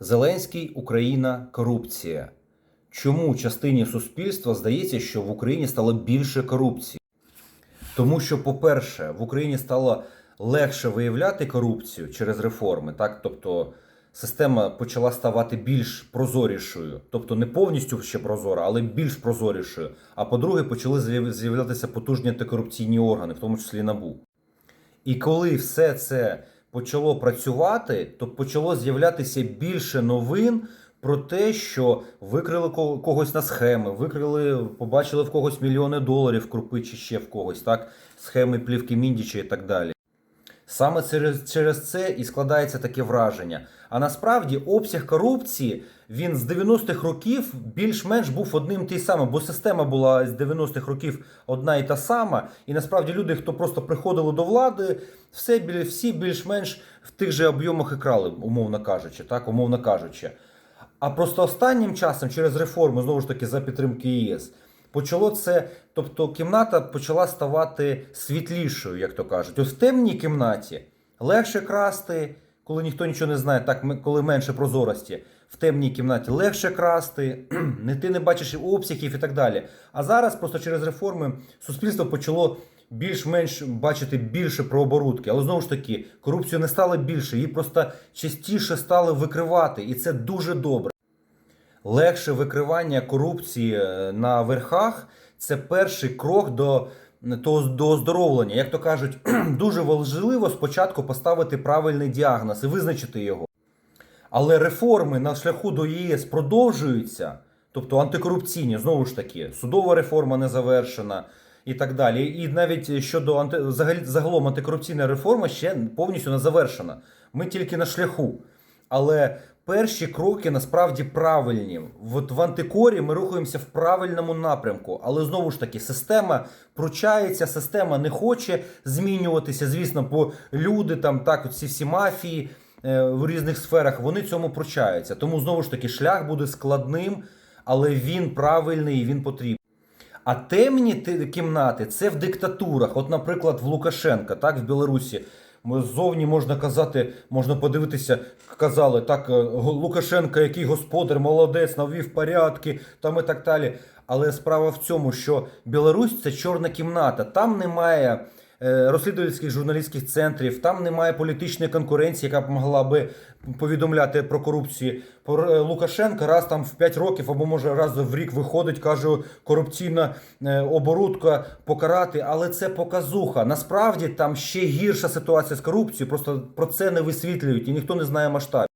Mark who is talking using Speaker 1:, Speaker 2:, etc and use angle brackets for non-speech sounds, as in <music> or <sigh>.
Speaker 1: Зеленський, Україна, корупція. Чому частині суспільства здається, що в Україні стало більше корупції? Тому що, по-перше, в Україні стало легше виявляти корупцію через реформи, так? Тобто система почала ставати більш прозорішою, тобто не повністю ще прозора, але більш прозорішою. А по-друге, почали з'являтися потужні антикорупційні органи, в тому числі НАБУ. І коли все це почало працювати, то почало з'являтися більше новин про те, що викрили ко- когось на схеми, викрили, побачили в когось мільйони доларів крупи чи ще в когось, так? Схеми плівки Міндіча і так далі. Саме через, через це і складається таке враження. А насправді обсяг корупції він з 90-х років більш-менш був одним той самим, бо система була з 90-х років одна і та сама. І насправді люди, хто просто приходили до влади, все всі більш-менш в тих же об'ємах і крали, умовно кажучи, так, умовно кажучи. А просто останнім часом через реформи, знову ж таки, за підтримки ЄС, почало це, тобто кімната почала ставати світлішою, як то кажуть. Ось в темній кімнаті легше красти, коли ніхто нічого не знає, так коли менше прозорості. В темній кімнаті легше красти, <clears throat> не ти не бачиш і обсягів і так далі. А зараз просто через реформи суспільство почало більш-менш бачити більше про оборудки. Але знову ж таки, корупцію не стало більше, її просто частіше стали викривати, і це дуже добре. Легше викривання корупції е, на верхах це перший крок до, до, до оздоровлення. Як то кажуть, <clears throat> дуже важливо спочатку поставити правильний діагноз і визначити його. Але реформи на шляху до ЄС продовжуються, тобто антикорупційні, знову ж таки, судова реформа не завершена і так далі. І навіть щодо анти... загалом антикорупційна реформа ще повністю не завершена. Ми тільки на шляху. Але перші кроки насправді правильні. От в антикорі ми рухаємося в правильному напрямку. Але знову ж таки, система пручається, система не хоче змінюватися. Звісно, бо люди там так, ці всі мафії е, в різних сферах, вони цьому пручаються. Тому знову ж таки, шлях буде складним, але він правильний і він потрібен. А темні ти- кімнати це в диктатурах. От, наприклад, в Лукашенка, так, в Білорусі. Ззовні можна казати, можна подивитися, казали так, е, Лукашенко, який господар, молодець, навів порядки, там і так далі. Але справа в цьому, що Білорусь це чорна кімната. Там немає розслідувальських журналістських центрів, там немає політичної конкуренції, яка б могла би повідомляти про корупцію. Е, Лукашенка раз там в 5 років або може раз в рік виходить, каже, корупційна е, оборудка покарати, але це показуха. Насправді там ще гірша ситуація з корупцією, просто про це не висвітлюють і ніхто не знає масштабів.